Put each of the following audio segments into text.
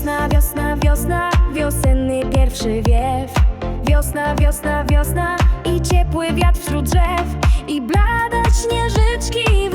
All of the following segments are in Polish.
wiosna, wiosna, wiosenny pierwszy wiew. Wiosna, wiosna, wiosna i ciepły wiatr wśród drzew i blada śnieżyczki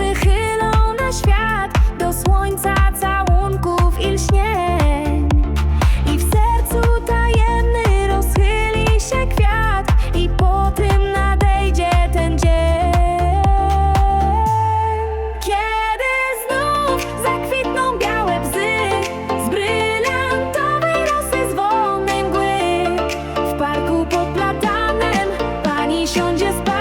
on just by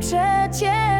przecież.